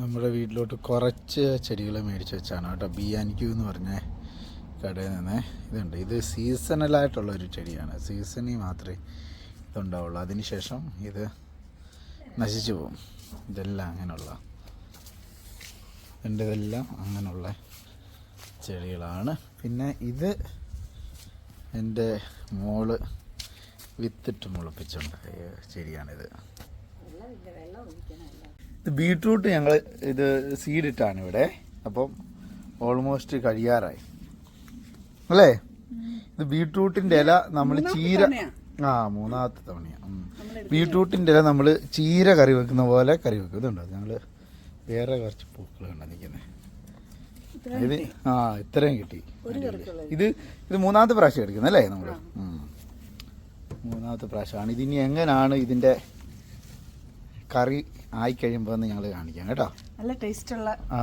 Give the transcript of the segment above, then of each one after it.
നമ്മുടെ വീട്ടിലോട്ട് കുറച്ച് ചെടികൾ മേടിച്ച് വെച്ചാണ് കേട്ടോ. ബി ആൻഡ് ക്യൂ എന്ന് പറഞ്ഞ കടയിൽ നിന്ന്. ഇതുണ്ട്. ഇത് സീസണലായിട്ടുള്ള ഒരു ചെടിയാണ്. സീസണിൽ മാത്രമേ ഇതുണ്ടാവുള്ളൂ. അതിനുശേഷം ഇത് നശിച്ചു പോകും. ഇതെല്ലാം അങ്ങനെയുള്ള എന്റെ ഇതെല്ലാം അങ്ങനെയുള്ള ചെടികളാണ്. പിന്നെ ഇത് എന്റെ മോൾ വിത്തിട്ട് മുളപ്പിച്ചുണ്ടായ ചെടിയാണിത്. ഇത് ബീട്രൂട്ട് ഞങ്ങൾ ഇത് സീഡിട്ടാണ് ഇവിടെ. അപ്പം ഓൾമോസ്റ്റ് കഴിയാറായി. അല്ലേ? ഇത് ബീട്രൂട്ടിന്റെ ഇല നമ്മൾ ചീര ആ മൂന്നാമത്തെ തവണയാണ് ബീട്രൂട്ടിന്റെ ഇല നമ്മൾ ചീര കറി വെക്കുന്ന പോലെ കറി വെക്കും ഇതുണ്ടോ ഞങ്ങൾ വേറെ കുറച്ച് പൂക്കൾ കണ്ട നിൽക്കുന്നത് ഇത് ആ ഇത്രയും കിട്ടി. ഇത്. ഇത് മൂന്നാമത്തെ പ്രാവശ്യം എടുക്കുന്നല്ലേ അല്ലേ നമ്മൾ മൂന്നാമത്തെ പ്രാവശ്യമാണ്. ഇതിനി എങ്ങനെയാണ് ഇതിന്റെ കറി ആയി കഴിയുമ്പോൾ ഞങ്ങൾ കാണിക്കാം കേട്ടോ. നല്ല ടേസ്റ്റ് ഉള്ള ആ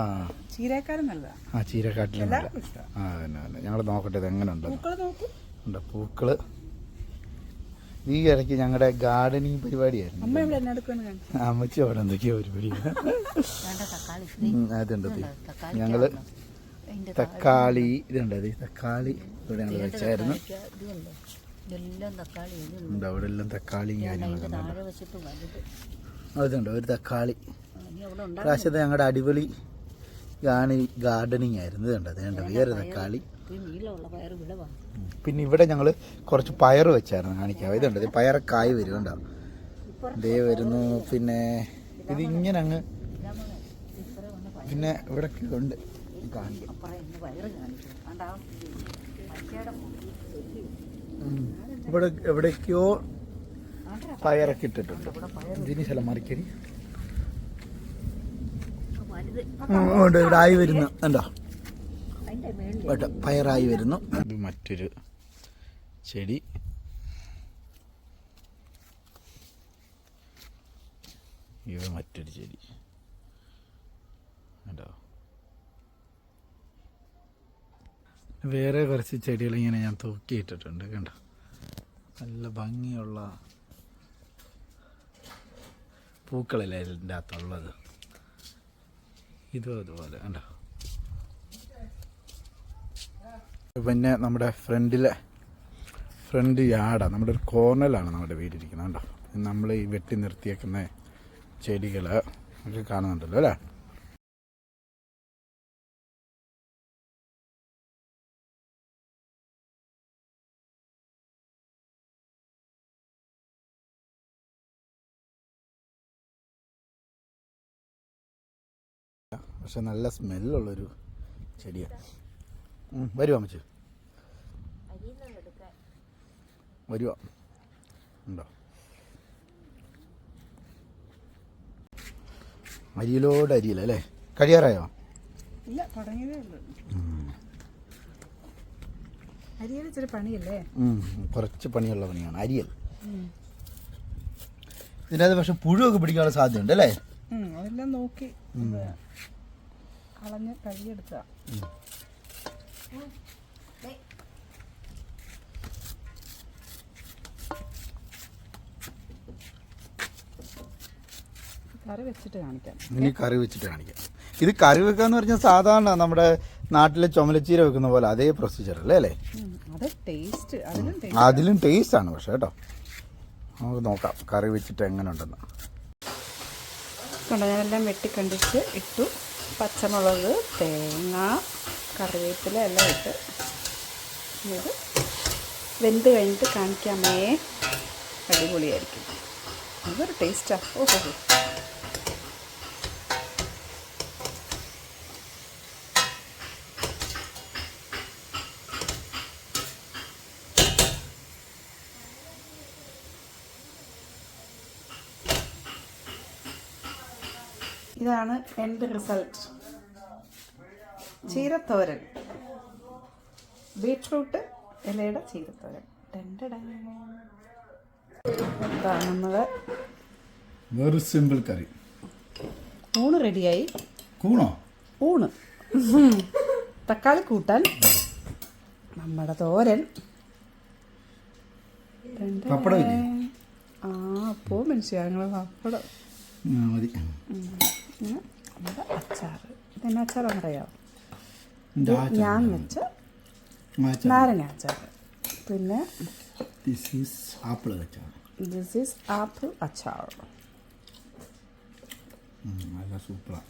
ചീരക്കാരൻ ആ ചീരക്കാട്ടിലും ആ തന്നെ തന്നെ ഞങ്ങൾ നോക്കട്ടെ ഇത് എങ്ങനെ ഉണ്ട് പൂക്കൾ. ഈ ഇടയ്ക്ക് ഞങ്ങളുടെ ഗാർഡനിങ് പരിപാടിയായിരുന്നു. അമ്മച്ചി അവിടെ എന്തൊക്കെയോ പരിപാടി. അതുണ്ട് ഇത്. തക്കാളി ഞങ്ങൾ തക്കാളി ഇതുണ്ട് അത് തക്കാളി ഇവിടെ ഞങ്ങൾ വെച്ചായിരുന്നു. അവിടെ എല്ലാം തക്കാളി അതിന്റെ അതുണ്ട് ഒരു തക്കാളി. പ്രാവശ്യത്തെ ഞങ്ങളുടെ അടിപൊളി ഗാണി ഗാർഡനിങ് ആയിരുന്നു ഇതുണ്ട് അതുകൊണ്ട് വേറെ തക്കാളി. പിന്നെ ഇവിടെ ഞങ്ങൾ കുറച്ച് പയർ വെച്ചായിരുന്നു കാണിക്കാം ഇതുണ്ട് ഇത് പയറക്കായ് വരും കണ്ടോ ദേ വരുന്നു പിന്നെ ഇതിങ്ങനെ അങ്ങ് പിന്നെ ഇവിടെ ഉണ്ട്. കാണിക്കാം. ഇവിടെ എവിടേക്കോ പയറൊക്കെ ഇട്ടിട്ടുണ്ട്. ഇതിന് ചില മറിക്കരി വലുത് ഉണ്ട് ഇവിടെ ആയി വരുന്നു എന്താ പയറായി വരുന്നു. മറ്റൊരു ചെടി. ഇത് മറ്റൊരു ചെടി. കണ്ടോ? വേറെ കുറച്ച് ചെടികൾ ഇങ്ങനെ ഞാൻ തൂക്കിയിട്ടിട്ടുണ്ട് കണ്ടോ? നല്ല ഭംഗിയുള്ള പൂക്കളല്ലേ ഇതിന്റെ അകത്തുള്ളത്? ഇതും അതുപോലെ കണ്ടോ? പിന്നെ നമ്മുടെ ഫ്രണ്ടിലെ ഫ്രണ്ട് യാർഡാണ് നമ്മുടെ ഒരു കോർണറിലാണ് നമ്മുടെ വീടിരിക്കുന്നത് കണ്ടോ? നമ്മൾ ഈ വെട്ടി നിർത്തിയേക്കുന്ന ചെടികൾ ഒക്കെ കാണുന്നുണ്ടല്ലോ അല്ലേ? പക്ഷെ നല്ല സ്മെല്ലുള്ളൊരു ചെടിയാണ് വരുവാ അമ്മച്ച്? വരുവാ? ഉണ്ടോ? അരിയിലോട് അരിയില്ല അല്ലേ? കഴിയാറായോ? ഇല്ല തുടങ്ങിയതേ ഉള്ളൂ. അരിയൽ ഇച്ചിരി പണിയല്ലേ? കുറച്ച് പണിയുള്ള പണിയാണ്. അരിയൽ. ഇതിനകത്ത് പക്ഷെ പുഴുവൊക്കെ പിടിക്കാനുള്ള സാധ്യതയുണ്ട് അല്ലേ? അതെല്ലാം നോക്കി കളഞ്ഞ് കഴുകിയെടുക്കുക. കറി വെച്ചിട്ട് കാണിക്കാം. ഇനി കറി വെച്ചിട്ട് കാണിക്കാം. ഇത് കറി വെക്കാന്ന് പറഞ്ഞാൽ സാധാരണ നമ്മുടെ നാട്ടിലെ ചുമലച്ചീര വെക്കുന്ന പോലെ അതേ പ്രൊസീജിയർ അല്ലേ അല്ലേ? അതിലും ടേസ്റ്റ് ആണ്. പക്ഷെ കേട്ടോ. നമുക്ക് നോക്കാം കറി വെച്ചിട്ട് എങ്ങനെ ഉണ്ടെന്ന് കണ്ടോ ഞാനെല്ലാം വെട്ടിക്കണ്ടിച്ച് ഇട്ടു. പച്ചമുളക് തേങ്ങ കറിവേപ്പില എല്ലാം ഇട്ട് ഇത് വെന്ത് കഴിഞ്ഞിട്ട് കാണിക്കാമേ. അടിപൊളിയായിരിക്കും. അതൊരു ടേസ്റ്റാ ഓഹോ. ഇതാണ് എന്റെ റിസൾട്ട് ചീരത്തോരൻ. ബീട്രൂട്ട് ഇലയുടെ ചീരത്തോരൻ. ഇതാണ് നമ്മൾ വെറും സിമ്പിൾ കറി ഊണ് റെഡിയായി കൂണോ ഊണ്? തക്കാളി കൂട്ടാൻ. നമ്മുടെ തോരൻ. ആ അപ്പോ മനുഷ്യ ഞങ്ങൾ പപ്പടം മതി. പിന്നെ നമ്മുടെ അച്ചാർ പിന്നെ അച്ചാറെന്നറിയാമോ ഞാൻ വെച്ച നാരങ്ങ അച്ചാർ പിന്നെ this is apple achar this is apple achar നല്ല സൂപ്പറാണ്